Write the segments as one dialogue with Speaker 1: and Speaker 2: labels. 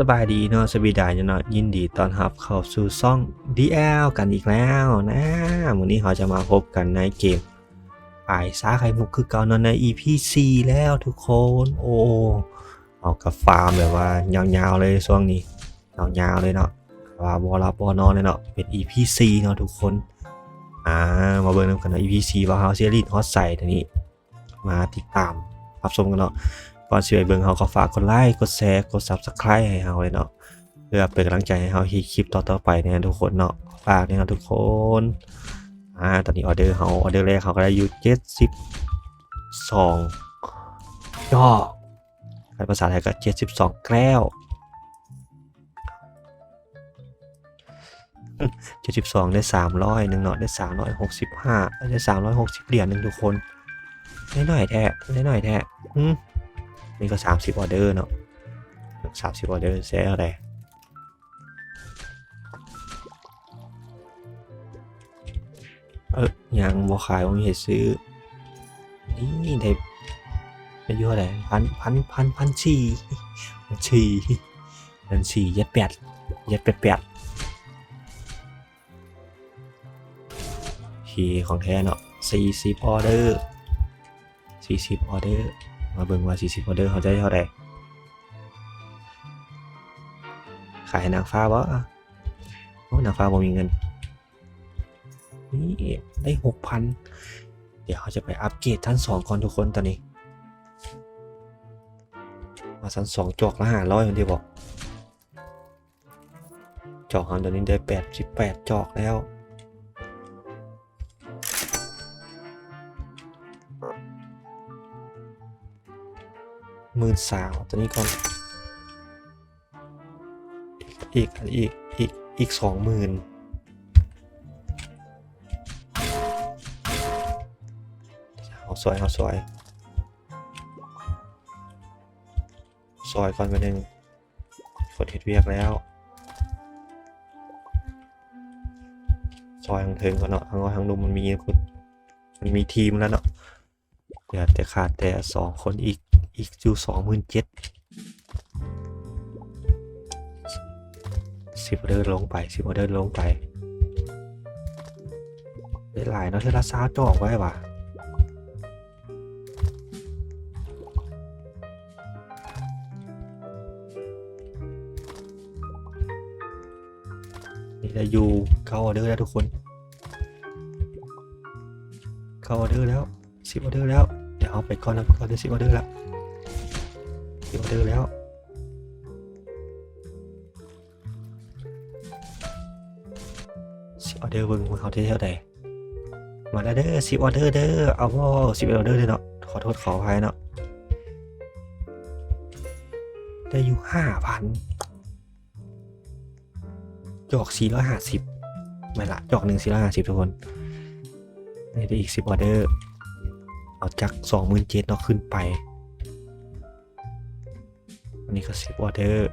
Speaker 1: สบายดีเนาะสวีดายเนาะยินดีตอนรับเข้าสู่ซ่อง DL กันอีกแล้วนะวันนี้เราจะมาพบกันในเกมปลายซาไข่มุกคือเก่าเนาะใน EP 4แล้วทุกคนโอ้เอากับฟาร์มแบบว่ายาวๆเลยช่วงนี้ยาวๆเลยเนาะว่าบอรับบอนอนเลยเนาะเป็น EP 4เนาะทุกคนอ่ามาเบิ่งนำกันเนาะ EP 4ว่าเฮาสิรีดฮอตใส่ตัวนี้ มาติดตามรับชมกันเนาะ ก่อนสิไปเบิ่งเฮาก็ฝากกดไลค์กดแชร์กด Subscribe ให้เฮาเลยเนาะเพื่อเป็นกำลังใจให้เฮาที่คลิปต่อๆไปเนี่ยทุกคนเนาะฝากเนี่ยนะทุกคนอ่าตอนนี้ออเดอร์เฮาออเดอร์แรกเฮาก็ได้อยู่72ย่อในภาษาไทยก็72แก้ว72ได้300หนึ่งเนาะได้365ได้360เหรียญหนึ่งทุกคนได้หน่อยแท้ได้หน่อยแท้อืม นี่ก็ 30ออเดอร์เนาะ30ออเดอร์แซ่อะไรเออยังบ่ขายบ่มีให้ซื้อ นี่ได้ได้เยอะเลยพันพันพันพันสี่พันสี่พันสี่ยัดแปดยัดแปดแปดคีของแท้เนาะ40ออเดอร์40ออเดอร์ มาเบิ่งว่า40ออเดอร์เขาจะได้เท่าไหร่ขายนางฟ้าบ่โอ้นางฟ้าบ่มีเงินนี่ได้หกพันเดี๋ยวเขาจะไปอัปเกรดท่านสองก่อนทุกคนตอนนี้ มาชั้นสองจอกละห้าร้อยคนที่บอก จอกเขาตอนนี้ได้แปดสิบแปดจอกแล้ว หมื่นสาวตอนนี้ก่อน อีกอีกอีกอีกสองหมื่นเอาสวยเอาสวยซอยก่อนไปหนึ่งกดเห็ดเวียกแล้วซอยทางเทิงก่อนเนาะทางว่าทางลุมมันมีมันมีทีมแล้วเนาะเดี๋ยวแต่ขาดแต่สองคนอีก อีกอยู่สองหมื่นเจ็ดสิบเดอร์ลงไปสิบเดอร์ลงไปได้หลายเนาะเทอละซาจอกไว้ว่ะนี่ได้อยู่เก้าออเดอร์แล้วทุกคนเก้าออเดอร์แล้วสิบออเดอร์แล้ว เดี๋ยวเอาไปก่อนนะก่อนได้สิบออเดอร์แล้ว เดอแล้วสิออเดอร์เบิ่งว่าเขาได้เท่าไหร่มาแล้วเด้อสิออเดอร์เด้อเอาว่าสิออเดอร์เลยเนาะขอโทษขออภัยเนาะได้อยู่ห้าพันจอกสี่ร้อยห้าสิบไม่ละจอกหนึ่งสี่ร้อยห้าสิบทุกคนได้อีกสิบออเดอร์ เอาจากสองหมื่นเจ็ดเนาะขึ้นไป นนี้ก็สิบออเดอร์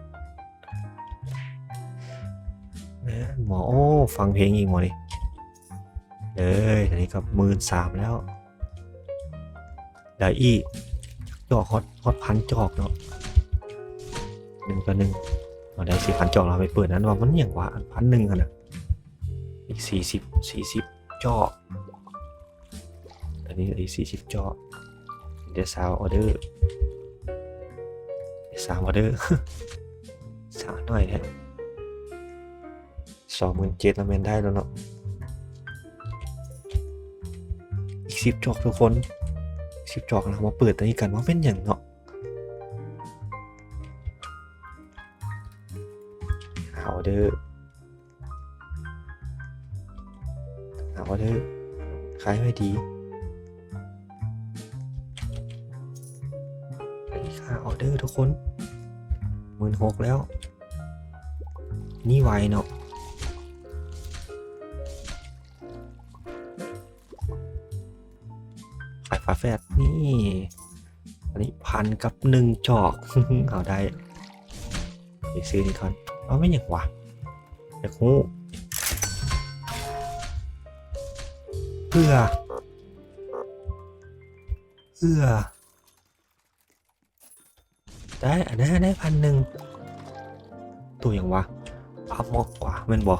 Speaker 1: นะหมอโอ้ฟังเพลงอีกหมอดิเลยอันนี้ก็หมื่นสามแล้วเดี๋ยวอีกจอกฮอตฮอตพันจอกเนาะหนึ่งต่อหนึ่งเราได้สี่พันจอกเราไปเปิดนั้นว่ามันอย่างว่าพันหนึ่งอะนะอีกสี่สิบสี่สิบจอกอันนี้อีกสี่สิบจอเดี๋ยวสาวออเดอร์ สามออเดอร์สาวหน่อยฮะสองหมื่นเจ็ดแล้วแมนได้แล้วเนาะอีกสิบจอกทุกคนสิบจอกเรามาเปิดตัวนี้กันว่าเป็นอย่างเนาะหาออเดอร์หาออเดอร์ขายไม่ดีนี่ค่าออเดอร์ทุกคน หมื่นหกแล้ว นี่ไวเนาะขายฝาแฝดนี่ อันนี้พันกับหนึ่งจอก เอาได้ไปซื้อนี่ก่อนเอาไม่อย่างวะเดี๋ยวคูเพื่อเพื่อ ได้อันนั้นได้พันหนึ่งตัวอย่างวะอัพมอกกว่าม่นบ่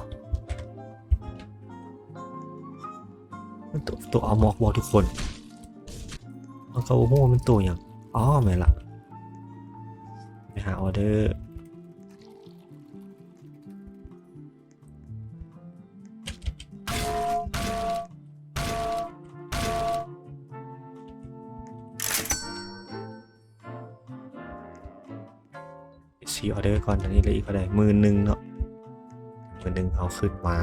Speaker 1: มันตัวตัวอัพมอกบ่ทุกคนมันก็โอ้โหมันตัวอย่างอ๋อแม่ละไปหาออเดอร์ เดอร์ก่อนตอนนี้เลยอีกก็ได้มื่นหนึ่งเนาะมื่นหนึ่งเอาขึ้นมา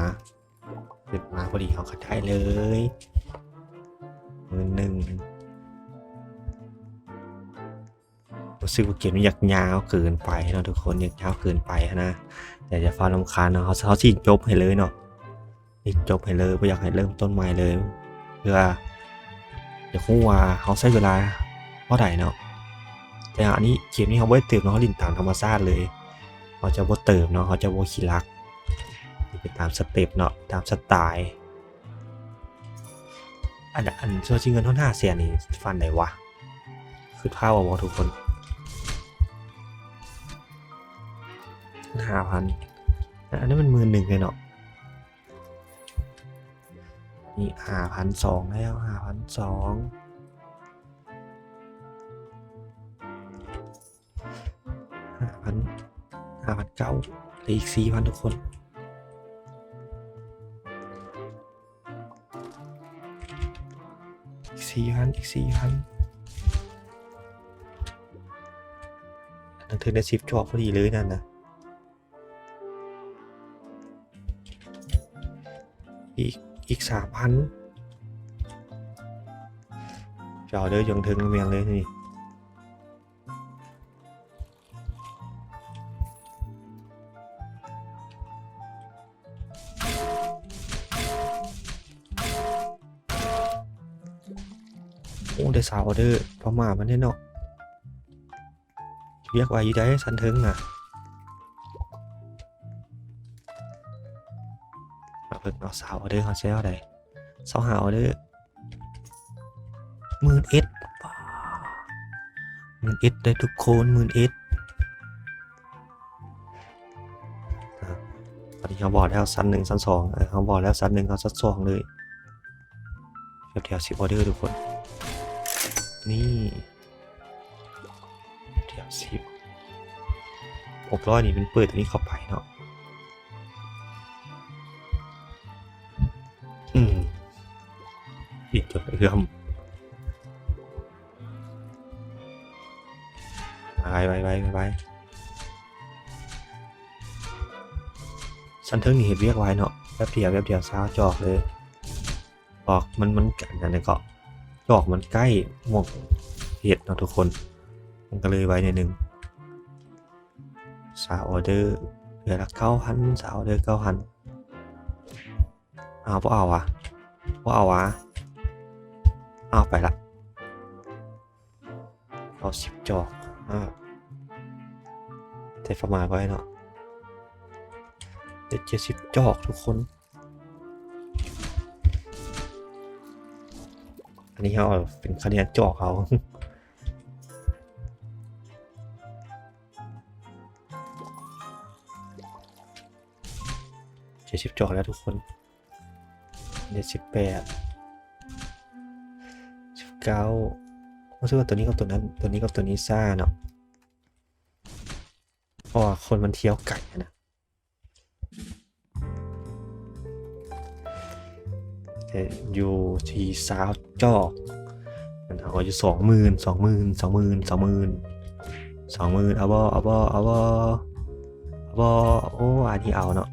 Speaker 1: ขึ้นมาพอดีเอากระได้เลย มื่นหนึ่งรู้สึกว่าเกมนี้อยากยาวเกินไปเนาะทุกคนอยากยาวเกินไปนะอยากจะฟ้าลำคาญเนาะเขาเขาที่จบให้เลยเนาะนี่จบให้เลยไม่อยากให้เริ่มต้นใหม่เลยเพื่อเดี๋ยวคงว่าเขาใช้เวลาเท่าไหร่เนาะ แต่อันนี้เกมนี้เขาไม่เติมเนาะเขาลินตามธรรมชาติเลยเขาจะบ่เติมเนาะเขาจะบ่ขี้รักนี่เป็นตามสเต็ปเนาะตามสไตล์อันอันส่วนชิงเงินเท่าห้าเสียนี่ฟันไหนวะคือเท่าเอาบ่ทุกคนห้าพันอันนี้มันหมือหนึ่งเลยเนาะนี่ห้าพันสองแล้วห้าพันสอง ห้าพันห้าพันเก้าหลืออีกสี่พันทุกคนอีกสี่พันอีกสี่พันนั่นถือได้สิบจอบพอดีเลยนั่นนะอีกอีกสามพันจอเด้อยังถึงเมียงเลยนี่ โอ้ได้สาวออเดอร์พอมามันแน่เนาะเรียกว่าอยู่ได้สันเทิงน่ะมาเพิ่งเอาสาวออเดอร์เขาแซวได้สาวหาออเดอร์หมื่นเอ็ดหมื่นเอ็ดได้ทุกคนหมื่นเอ็ดตอนนี้เขาบอกแล้วสันหนึ่งสันสองเออเขาบอกแล้วสันหนึ่งเขาสันสองเลยเทียบเทียบสิบออเดอร์ทุกคน นี่เดี๋ยวสิบหกร้อยนี่เป็นเปิดตัวนี้เข้าไปเนาะอืมอีกจดเรื่อมไปไปไปไปไปสันเทิงนี่เห็นเรียกไว้เนาะแป๊บเดียวแป๊บเดียวซาจอกเลยบอกมันมันกันกันเลยก็ ดอกมันใกล้หมวกเห็ดเนาะทุกคน มันก็เลยไว้ในหนึ่งสาวออเดอร์เหลือละเก้าพันสาวออเดอร์เก้าพันเอาพวกเอาวะพวกเอาวะเอาไปละเอาสิบจอกอ่าแต่ประมาณไว้เนาะเจ็ดเจ็ดสิบจอกทุกคน นี้เขาเป็นคะแนนจอกเขาเจ็ดสิบจอกแล้วทุกคนเจ็ดสิบแปดสิบเก้ารู้สึกว่าตัวนี้กับตัวนั้น ตัวนี้กับตัวนี้ซ่าเนาะเพราะคนมันเที่ยวไก่นะ อยู่ที่สาวจอกมันเอาอยู่สองหมื่นสองหมื่นสองหมื่นสองหมื่นสองหมื่นเอาบ่เอาบ่เอาบ่เอาบ่โอ้อันนี้เอาเนาะ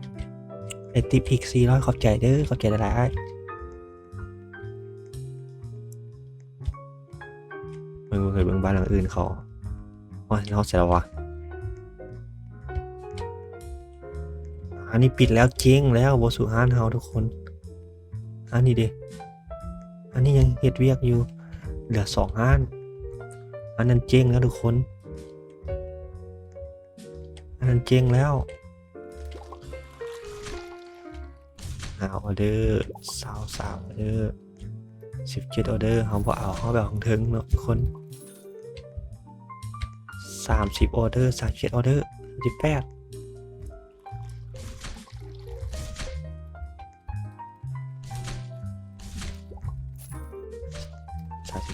Speaker 1: ไอติปอีกสี่ร้อยขอบใจเด้อขอบใจหลายมึงเคยเบิ่งบ้านหลังอื่นเขาว่าเราเสร็จแล้ววะอันนี้ปิดแล้วเจ๊งแล้วบสุฮานเฮาทุกคน อันนี้ดิอันนี้ยังเฮ็ดเวียกอยู่ เหลือสองห้านอันนั้นเจ๊งแล้วทุกคน อันนั้นเจ๊งแล้วหาออเดอร์สาวสาวออเดอร์สิบเจ็ดออเดอร์เขาบอกเอาเขาแบบของถึงเนาะทุกคนสามสิบออเดอร์สามสิบออเดอร์สิบแปด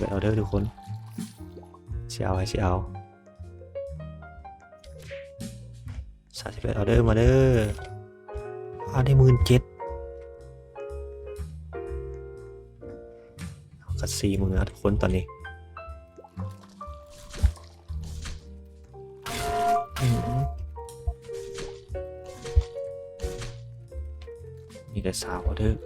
Speaker 1: สิบเอ็ดอเดอร์ทุกคนเสียเอาไว้เสียเอาสามสิบเอ็ดออเดอร์มาเด้อเอาได้หมื่นเจ็ดก็สี่หมื่นแล้วทุกคนตอนนี้มีแต่สาวออเดอร์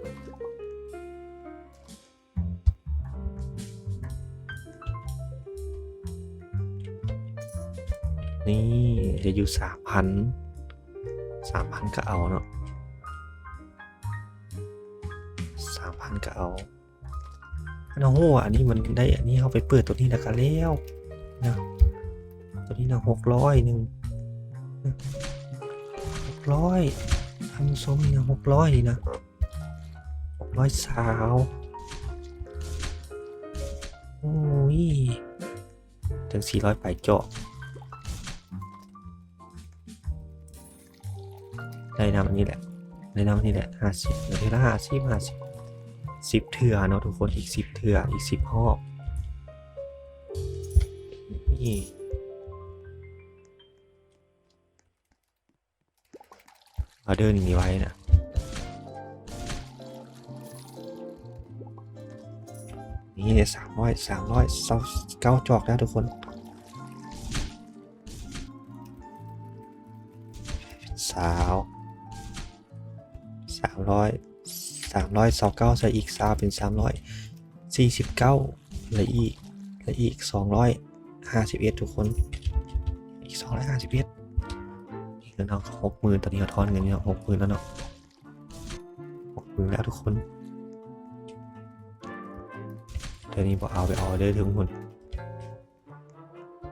Speaker 1: จะอยู่สามพันสามพันก็เอาเนาะสามพันก็เอาน้อันโอ้อันนี้มันได้อันนี้เอาไปเปิดตัวนี้แล้วกันแล้วนะตัวนี้นะหกร้อยหนึ่งหกร้อยทำส้มนี่นะหกร้อยนี่นะหกร้อยสาวโอ้ยถึงสี่ร้อยไปเจาะ ได้นำอันนี้แหละได้นำอันนี้แหละห้าสิบเดี๋ยวเทละห้าสิบห้าสิบสิบเถื่อเนาะทุกคนอีกสิบเถื่ออีกสิบหอบนี่ออเดอร์นี้ไว้นะนี่สามร้อยสามร้อยเก้าจอกแล้วทุกคน 300 329ใส่อีก3เป็น 349เหลืออีกเหลืออีก 251 ทุกคน อีก 251อีกแล้วเนาะหมื่นตอนนี้เราทอนเงินเนากหมื่นแล้วเนาะหกหมื่นแล้วทุกคนเดี๋ยวนี้บอกเอาไปเอาเด้อทุกคน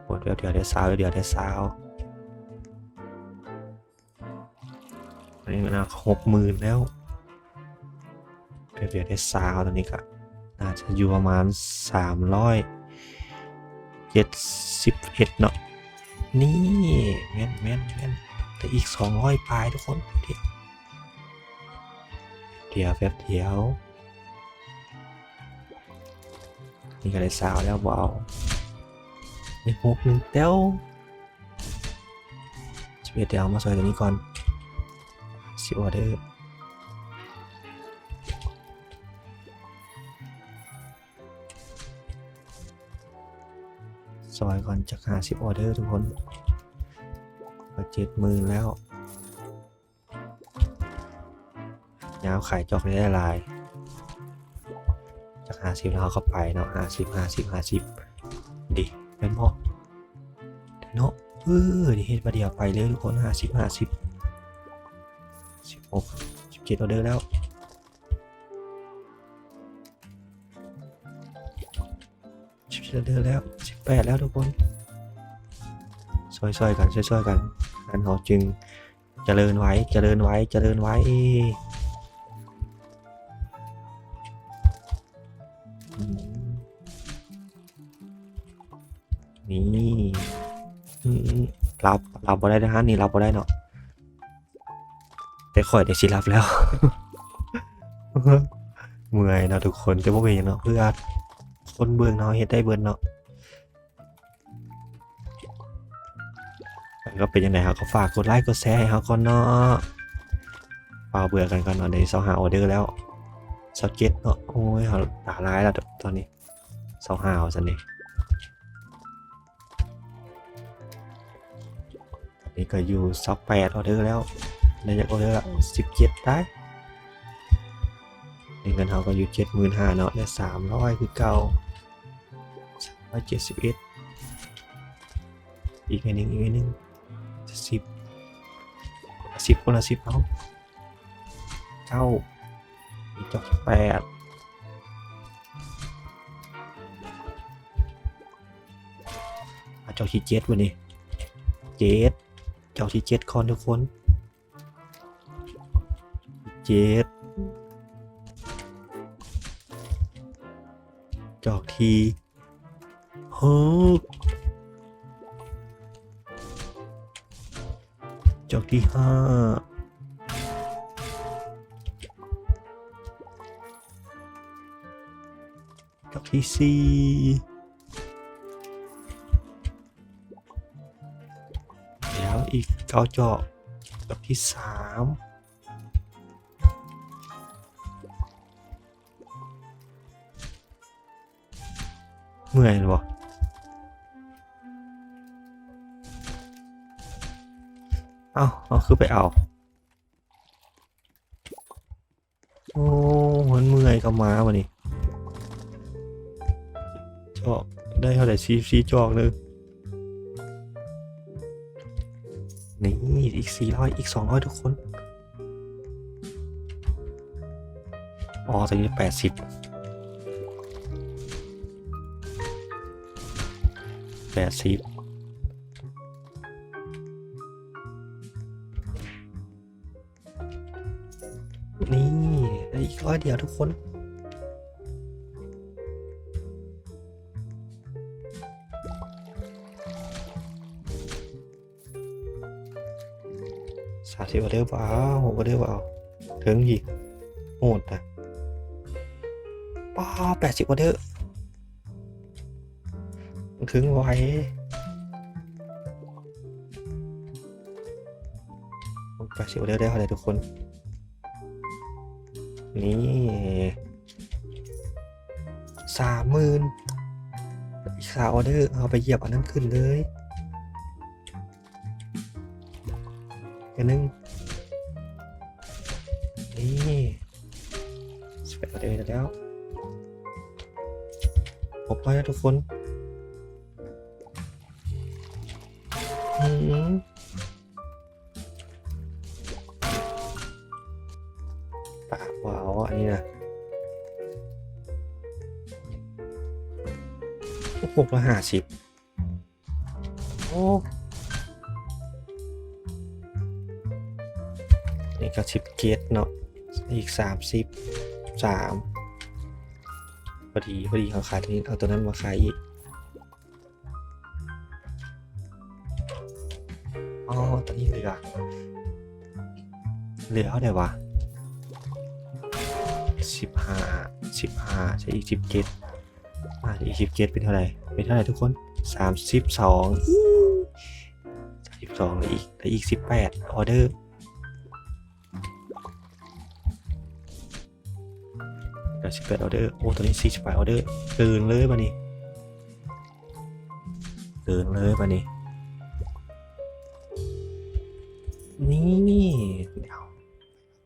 Speaker 1: หมดแล้วเดี๋ยวเดี๋ยวสาวเดี๋ยวเดี๋ยวสาวอันนี้มันหกหมื่นแล้ว เดี๋ยวเดี๋ยวได้ซาวตอนนี้ก็น่าจะอยู่ประมาณสามร้อยเจ็ดสิบเอ็ดเนาะนี่แม่นแม่นแม่นแต่อีกสองร้อยปลายทุกคนเดี๋ยวเดี๋ยวแป๊บเดียวนี่ก็ได้ซาวแล้วเบเอานี่หกหนึ่งเต้วจะเดี๋ยวเอามาใส่ตัวนี้ก่อนสิออเดอร์ ซอยก่อนจากหาสิออเดอร์ทุกคนก็เจ็ดหมื่นแล้ว ยาวขายจอกได้ลาย จากหาสิบแล้วเข้าไปเนาะหาสิบหาสิบหาสิบดิเป็นพอเนาะเออดิเฮ็ดมาเดียวไปเลยทุกคนหาสิบหาสิบสิบหกสิบเจ็ดออเดอร์แล้วสิบเจ็ดออเดอร์แล้ว แปดแล้วทุกคนช่วยๆกันช่วยๆกันอันเขาจึงเจริญไว้เจริญไว้เจริญไว้อืมนี่รับรับบ่ได้นะฮะนี่รับบ่ได้เนาะแต่ข่อยได้สิรับแล้วเมื่อยเนาะทุกคนจะบ่เป็นยังเนาะเพื่อคนเบิ่งเนาะเฮ็ดได้เบิ่นเนาะ ก็เป็นยังไงครับก็ฝากกดไลค์กดแชร์ให้เขาก่อนเนาะเปล่าเบื่อกันก่อนเนาะในสองหาออเดอร์แล้วสเก็ตเนาะโอ้ยเขาตาร้ายแล้วตอนนี้สองหาเอาซันนี่ตอนนี้ก็อยู่สักแปดออเดอร์แล้วในจากออเดอร์ละสิบเจ็ดได้เงินเขาก็อยู่เจ็ดหมื่นห้าเนาะได้สามร้อยคือเก่าสามร้อยเจ็ดสิบเอ็ดอีกอันหนึ่งอีกอันหนึง สิบสิบคนละสิบเอาเก้าจอกแปดอะจอกที่เจ็ดวันนี้เจ็ดเจอกที่เจ็ดคอนทุกคนเจ็ดจอกทีหก จอกที่ห้าจอกที่สี่แล้วอีกเก้าจอกดอกที่สามเมื่อยหรอ เอาเอาคือไปเอาโอ้มันเมื่อยกับม้าวันนี้จอกได้เท่าไหร่ซีซีจอกเลยนี่อีกสี่ร้อยอีกสองร้อยทุกคนอ๋อตอนนี้แปดสิบแปดสิบ อีกร้อยเดียวทุกคน สามสิบออเดอร์เปล่าหกออเดอร์เปล่าถึงอีกโหดนะป้าแปดสิบออเดอร์ถึงไวแปดสิบออเดอร์ได้เท่าไหร่ทุกคน นี่สามหมื่นอีกสามออเดอร์เอาไปเหยียบอันนั้นขึ้นเลยอันนึงนี่สเปดออเดอร์แล้วหกร้อยนะทุกคนอืม กร้อยห้าสิบโอ้นี่ก็สิบเกตเนาะอีกสามสิบสามพอดีพอดีเขาขายตัวนี้เอาตัวนั้นมาขายอีกอ๋อตัวนี้เหลือเหลือเท่าไหร่วะสิบห้าสิบห้าใช้อีกสิบเกต อ่าอีกสิบเกตเป็นเท่าไหร่ เป็นเท่าไหร่ทุกคนสามสิบสองสามสิบสองอีกแล้วอีกสิบแปดออเดอร์แล้วสิบแปดออเดอร์ โอ้ตัวนี้สี่สิบแปดออเดอร์เกินเลยมานี่เกินเลยมานี่นี่เดี๋ยว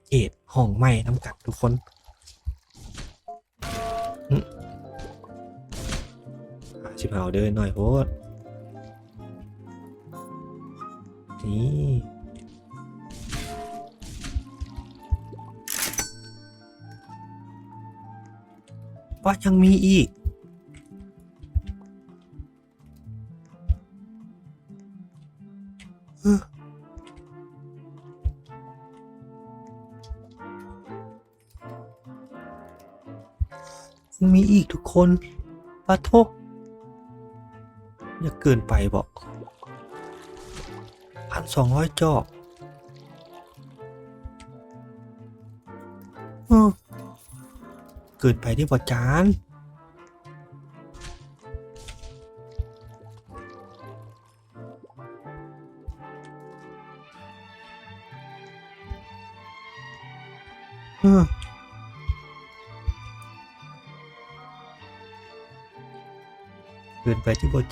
Speaker 1: เกตห้องใหม่น้ำกัดทุกคน ชิบหาวเดินหน่อยโพดนี่ว่ายังมีอีก มีอีกทุกคนปะโทษ อย่าเกินไปบอกพันสองร้อยจอกเกินไปที่บอจาน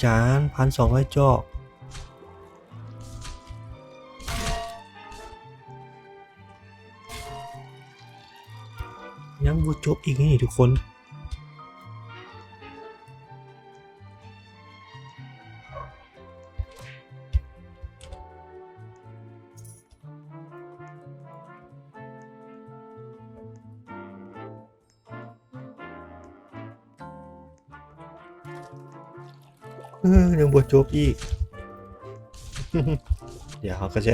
Speaker 1: จานพันสองร้อยจอกยังบ่จบอีกนี่ทุกคน เออยังบ่จบอีก เดี๋ยวเขาก็จะ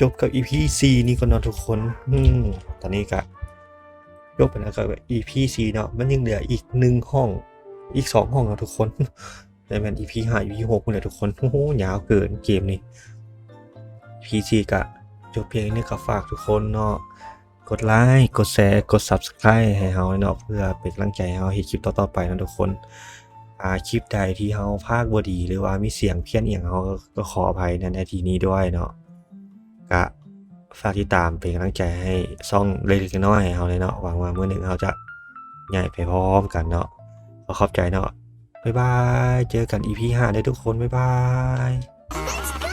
Speaker 1: จบกับ EP 4นี่ก่อนเนาะทุกคนอืมตอนนี้ก็จบไปแล้วกับ EP 4เนาะมันยังเหลืออีกหนึ่งห้องอีกสองห้องเนาะทุกคนแต่แมัน EP 5 EP 6เลยทุกคนโอ้โหยาวเกินเกมนี้ EP 4ก็จบเพียงนี้ก็ฝากทุกคนเนาะกดไลค์กดแชร์กด Subscribe ให้เฮาเนาะเพื่อเป็นกำลังใจให้เฮาเฮ็ดคลิปต่อๆไปนะทุกคน อ่าคลิปใดที่เฮาพากบ่ดีหรือว่ามีเสียงเพี้ยนเอียงเฮาก็ขออภัยในนาทีนี้ด้วยเนาะกะฝากติดตามเป็นกำลังใจให้ซ่องเล็กๆน้อยๆเฮาเลยเนาะหวังว่ามื้อหนึ่งเฮาจะใหญ่ไปพร้อมกันเนาะขอขอบใจเนาะบ๊ายบาย เจอกัน EP 5ได้ทุกคน บ๊ายบาย